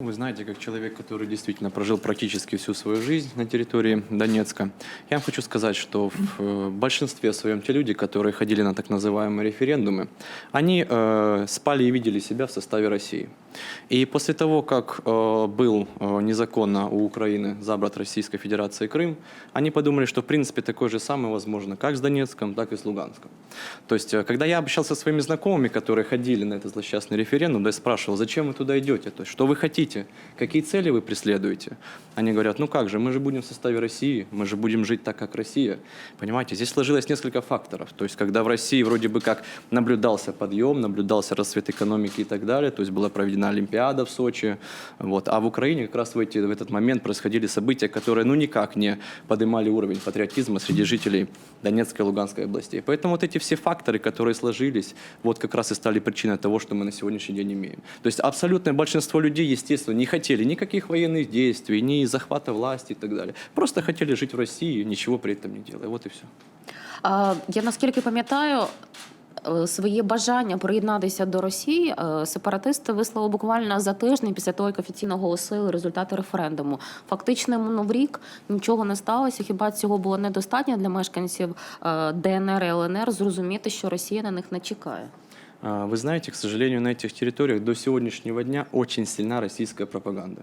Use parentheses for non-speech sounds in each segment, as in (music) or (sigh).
Вы знаете, как человек, который действительно прожил практически всю свою жизнь на территории Донецка, я вам хочу сказать, что в э, большинстве своем те люди, которые ходили на так называемые референдумы, они э, спали и видели себя в составе России. И после того, как э, был э, незаконно у Украины забрат Российской Федерации Крым, они подумали, что в принципе такое же самое возможно как с Донецком, так и с Луганском. То есть, э, когда я общался со своими знакомыми, которые ходили на этот злосчастный референдум, да я спрашивал, зачем вы туда идете, то есть, что вы хотите, какие цели вы преследуете, они говорят, ну как же, мы же будем в составе России, мы же будем жить так, как Россия. Понимаете, здесь сложилось несколько факторов. То есть, когда в России вроде бы как наблюдался подъем, наблюдался расцвет экономики и так далее, то есть была проведена Олимпиада в Сочи, вот, а в Украине как раз в, эти, в этот момент происходили события, которые ну никак не поднимали уровень патриотизма среди жителей Донецкой и Луганской областей. Поэтому вот эти все факторы, которые сложились, вот как раз и стали причиной того, что мы на сегодняшний день имеем. То есть абсолютное большинство людей, естественно, не хотели никаких военных действий, ни захвата власти и так далее. Просто хотели жить в России, ничего при этом не делая. Вот и все. А, Я наскільки пам'ятаю. Е, Своє бажання приєднатися до Росії е, сепаратисти висловили буквально за тиждень після того, як офіційно оголосили результати референдуму. Фактично минув рік нічого не сталося. Хіба цього було недостатньо для мешканців е, ДНР і ЛНР зрозуміти, що Росія на них не чекає? А, Вы знаете, к сожалению, на этих территориях до сегодняшнего дня очень сильна российская пропаганда.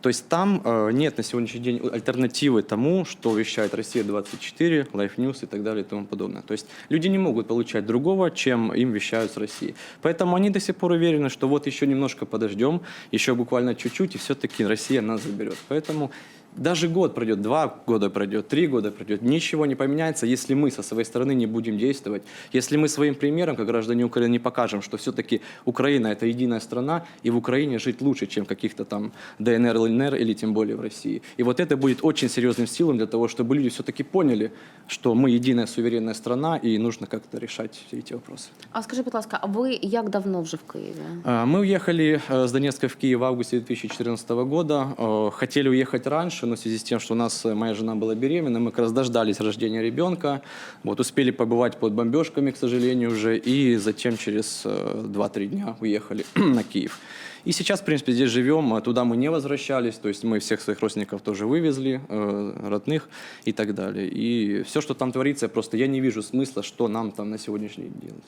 То есть там э, нет на сегодняшний день альтернативы тому, что вещает Россия-24, Life News и так далее и тому подобное. То есть люди не могут получать другого, чем им вещают с России. Поэтому они до сих пор уверены, что вот еще немножко подождем, еще буквально чуть-чуть, и все-таки Россия нас заберет. Поэтому даже год пройдет, два года пройдет, три года пройдет, ничего не поменяется, если мы со своей стороны не будем действовать, если мы своим примером, как граждане Украины, не покажем, что все-таки Украина это единая страна, и в Украине жить лучше, чем каких-то там ДНР, ЛНР или тем более в России. И вот это будет очень серьезным силом для того, чтобы люди все-таки поняли, что мы единая суверенная страна, и нужно как-то решать все эти вопросы. А скажи, будь ласка, а ви як давно вже в Києві? А, Мы уехали э, с Донецка в Киев в августе 2014 года. Э, Хотели уехать раньше, но в связи с тем, что у нас э, моя жена была беременна, мы как раз дождались рождения ребенка. Вот, успели побывать под бомбежками, к сожалению, уже, и затем через э, 2-3 дня уехали (clears throat) на Киев. И сейчас, в принципе, здесь живем, а туда мы не возвращались, то есть мы всех своих родственников тоже вывезли, э, родных и так далее. И все, что там творится, просто я не вижу смысла, что нам там на сегодняшний день делать.